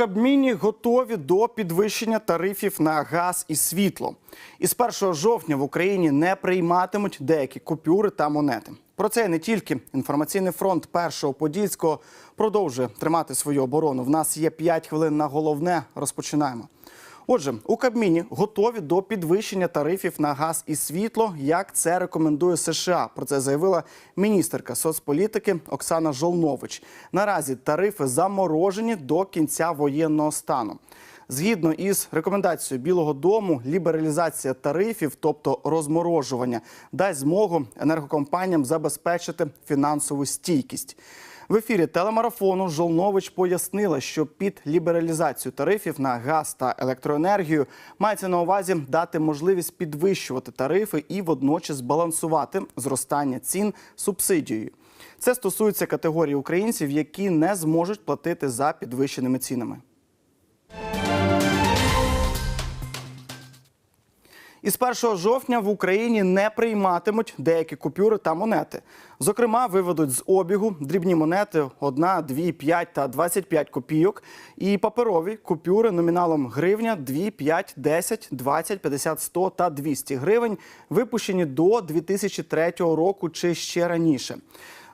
Кабміні готові до підвищення тарифів на газ і світло. Із 1 жовтня в Україні не прийматимуть деякі купюри та монети. Про це не тільки інформаційний фронт першого подільського продовжує тримати свою оборону. В нас є 5 хвилин на головне. Розпочинаємо. Отже, у Кабміні готові до підвищення тарифів на газ і світло, як це рекомендує США. Про це заявила міністерка соцполітики Оксана Жолнович. Наразі тарифи заморожені до кінця воєнного стану. Згідно із рекомендацією Білого Дому, лібералізація тарифів, тобто розморожування, дасть змогу енергокомпаніям забезпечити фінансову стійкість. В ефірі телемарафону Жолнович пояснила, що під лібералізацію тарифів на газ та електроенергію мається на увазі дати можливість підвищувати тарифи і водночас балансувати зростання цін субсидією. Це стосується категорії українців, які не зможуть платити за підвищеними цінами. Із 1 жовтня в Україні не прийматимуть деякі купюри та монети. Зокрема, виведуть з обігу дрібні монети 1, 2, 5 та 25 копійок і паперові купюри номіналом гривня 2, 5, 10, 20, 50, 100 та 200 гривень, випущені до 2003 року чи ще раніше.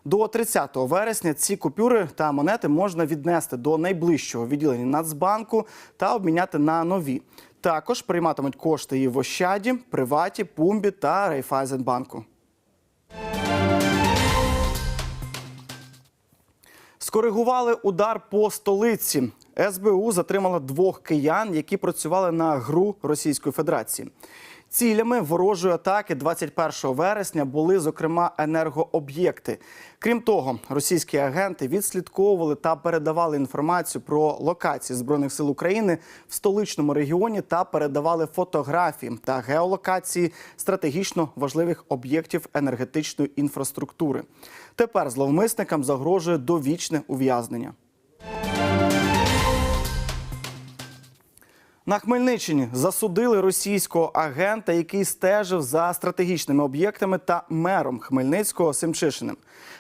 До 30 вересня ці купюри та монети можна віднести до найближчого відділення Нацбанку та обміняти на нові. Також прийматимуть кошти і в Ощаді, Приваті, Пумбі та Райфайзенбанку. Скоригували удар по столиці. СБУ затримала двох киян, які працювали на гру Російської Федерації. Цілями ворожої атаки 21 вересня були, зокрема, енергооб'єкти. Крім того, російські агенти відслідковували та передавали інформацію про локації збройних сил України в столичному регіоні та передавали фотографії та геолокації стратегічно важливих об'єктів енергетичної інфраструктури. Тепер зловмисникам загрожує довічне ув'язнення. На Хмельниччині засудили російського агента, який стежив за стратегічними об'єктами та мером Хмельницького Семчишиним.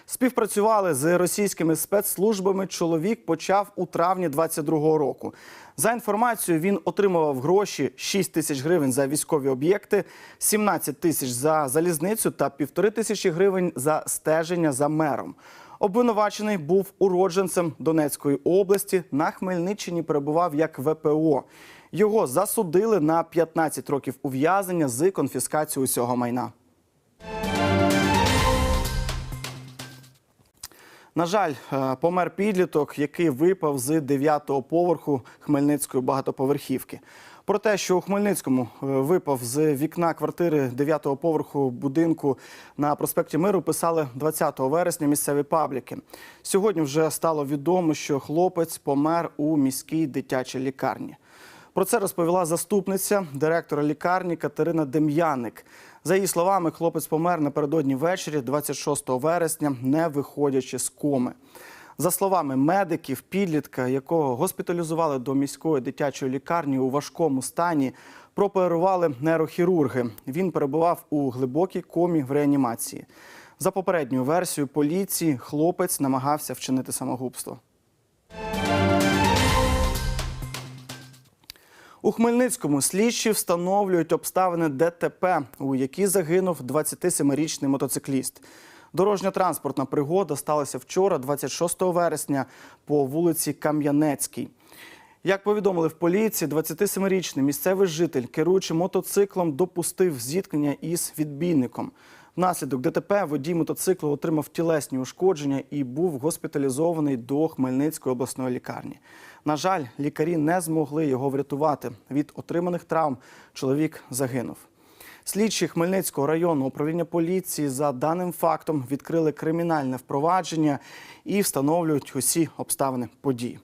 Співпрацювали з російськими спецслужбами. Чоловік почав у травні 22-го року. За інформацією, він отримував гроші 6 тисяч гривень за військові об'єкти, 17 тисяч за залізницю та півтори тисячі гривень за стеження за мером. Обвинувачений був уродженцем Донецької області. На Хмельниччині перебував як ВПО. Його засудили на 15 років ув'язнення з конфіскацією усього майна. На жаль, е, помер підліток, який випав з 9-го поверху Хмельницької багатоповерхівки. Про те, що у Хмельницькому е, випав з вікна квартири 9-го поверху будинку на проспекті Миру, писали 20 вересня місцеві пабліки. Сьогодні вже стало відомо, що хлопець помер у міській дитячій лікарні. Про це розповіла заступниця директора лікарні Катерина Дем'яник. За її словами, хлопець помер напередодні ввечері, 26 вересня, не виходячи з коми. За словами медиків, підлітка, якого госпіталізували до міської дитячої лікарні у важкому стані, прооперували нейрохірурги. Він перебував у глибокій комі в реанімації. За попередньою версією поліції, хлопець намагався вчинити самогубство. У Хмельницькому слідчі встановлюють обставини ДТП, у якій загинув 27-річний мотоцикліст. Дорожньо-транспортна пригода сталася вчора, 26 вересня, по вулиці Кам'янецькій. Як повідомили в поліції, 27-річний місцевий житель, керуючи мотоциклом, допустив зіткнення із відбійником. Внаслідок ДТП водій мотоциклу отримав тілесні ушкодження і був госпіталізований до Хмельницької обласної лікарні. На жаль, лікарі не змогли його врятувати. Від отриманих травм чоловік загинув. Слідчі Хмельницького районного управління поліції за даним фактом відкрили кримінальне впровадження і встановлюють усі обставини події.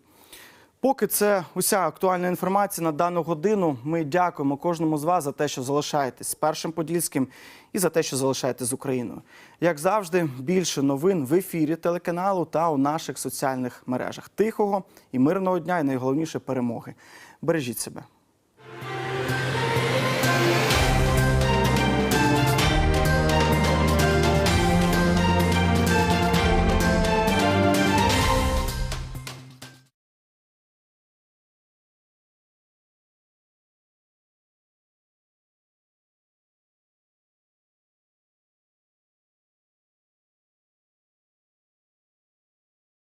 Поки це уся актуальна інформація на дану годину. Ми дякуємо кожному з вас за те, що залишаєтесь з першим подільським і за те, що залишаєтесь з Україною. Як завжди, більше новин в ефірі телеканалу та у наших соціальних мережах. Тихого і мирного дня, і найголовніше перемоги. Бережіть себе.